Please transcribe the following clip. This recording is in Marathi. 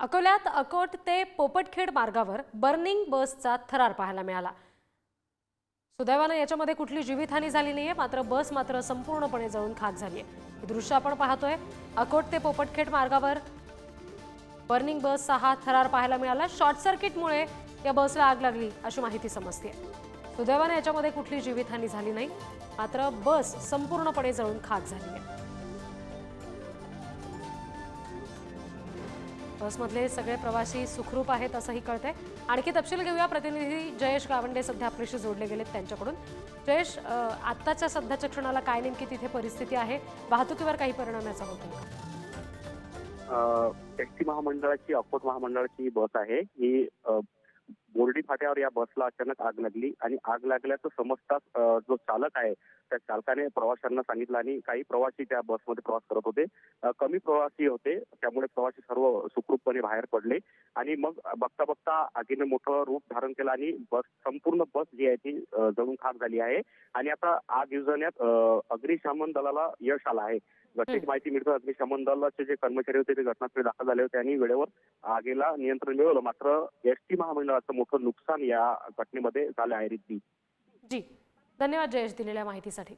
अकोल्यात अकोट ते पोपटखेड मार्गावर बर्निंग बसचा थरार पाहायला मिळाला. सुदैवानं याच्यामध्ये कुठली जीवितहानी झाली नाहीये मात्र बस मात्र संपूर्णपणे जळून खाक झाली आहे दृश्य आपण पाहतोय. अकोट ते पोपटखेड मार्गावर बर्निंग बसचा हा थरार पाहायला मिळाला. शॉर्ट सर्किटमुळे या बसला आग लागली अशी माहिती समजते सुदैवानं याच्यामध्ये कुठली जीवितहानी झाली नाही मात्र बस संपूर्णपणे जळून खाक झाली आहे बसमधले सगळे प्रवासी सुखरूप आहेत असंही कळतंय. आणखी तपशील घेऊया. प्रतिनिधी जयेश गावंडे सध्या आपल्याशी जोडले गेलेत त्यांच्याकडून. जयेश आत्ताच्या सध्याच्या क्षणाला काय नेमकी तिथे परिस्थिती आहे? वाहतुकीवर काही परिणाम याचा होतो का? एस टी महामंडळाची अकोट महामंडळाची ही बस आहे. ही बोर्डी फाट्यावर या बसला अचानक आग लागली आणि आग लागल्याचं समजताच जो चालक आहे त्या चालकाने प्रवाशांना सांगितलं आणि काही प्रवासी त्या बसमध्ये प्रवास करत होते. कमी प्रवासी होते त्यामुळे प्रवासी सर्व सुखरूपपणे बाहेर पडले आणि मग बघता बघता आगीने मोठं रूप धारण केलं आणि बस संपूर्ण बस जी आहे ती जळून खाक झाली आहे आणि आता आग विझवण्यात अग्निशमन दलाला यश आलं आहे. घटनेची माहिती मिळतं अग्निशमन दलाचे जे कर्मचारी होते ते घटनास्थळी दाखल झाले होते आणि वेळेवर आगीला नियंत्रण मिळवलं. मात्र एस टी महामंडळाचं मोठं नुकसान या घटनेमध्ये झालं आहे रिद्धी. जी. धन्यवाद जयेश दिलेल्या माहितीसाठी.